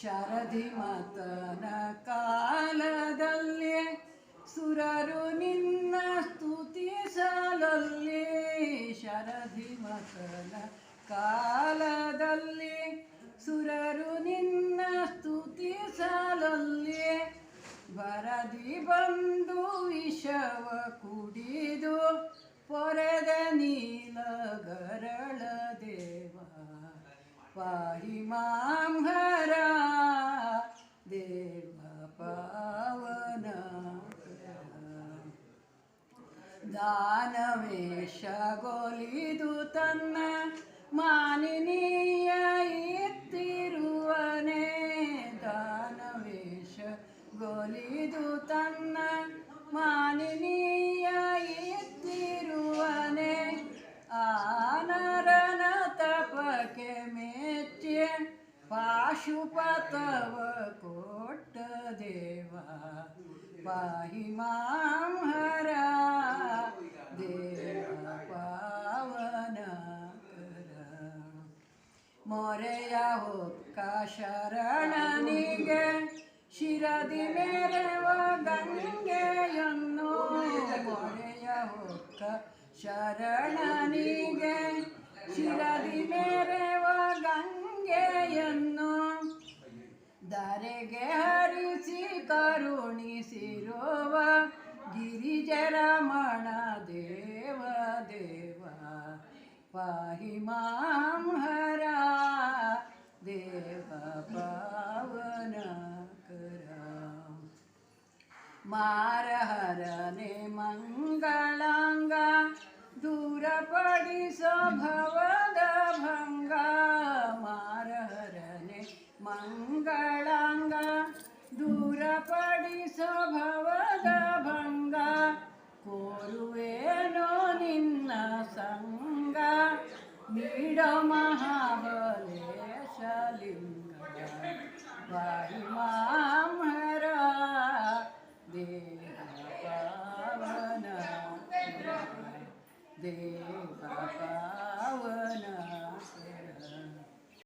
ಶಾರದಿ ಮಾತನ ಕಾಲದಲ್ಲಿ ಸುರರು ನಿನ್ನ ಸ್ತುತಿಸಲಲ್ಲಿ ಶಾರದಿ ಮಾತನ ಕಾಲದಲ್ಲಿ ಸುರರು ನಿನ್ನ ಸ್ತುತಿಸಲಲ್ಲಿ ಬರದಿ ಬಂದು ವಿಷವ ಕುಡಿದು ಪೊರೆದ ನೀಲಗರಳ ದೇವ. ಪಾಹಿ ದಾನವೇಷಗೊಲಿದು ತನ್ನ ಮಾನಿನೀಯ ಇತ್ತಿರುವನೆ ದಾನವೇಷ ಗೋಲಿದು ತನ್ನ ಮಾನಿನೀಯ ಇತ್ತಿರುವನೆ ಆನರನ ತಪಕ್ಕೆ ಮೆಚ್ಚಿ ಪಾಶುಪತವ ಕೊಟ್ಟ ದೇವ. ಪಾಹಿ ಶರಣನಿಗೆ ಶಿರದಿ ಮೇರೆವ ಗಂಗೆಯನ್ನು ಮೊರೆಯ ಹೊಕ್ಕ ಶರಣನಿಗೆ ಶಿರದಿ ಮೇರೆವ ಗಂಗೆಯನ್ನು ದರೆಗೆ ಹರಿಸಿ ಕರುಣಿಸಿರುವ ಗಿರಿಜರಮಣ ದೇವ ದೇವ ಪಾಹಿ ಮಾರಹರನೆ ಮಂಗಳಾಂಗ ದೂರಪಡಿಸ ಭವದ ಭಂಗ ಮಾರಹರನೆ ಮಂಗಳಾಂಗ ದೂರಪಡಿಸ ಭವದ ಭಂಗ ಕೋರುವೇನೋ ನಿನ್ನ ಸಂಗ ನೀಡ ಮಹಾಬಲೇಶ ಲಿಂಗ ಬಾಯಿ ಮಾಮರ देवा पावना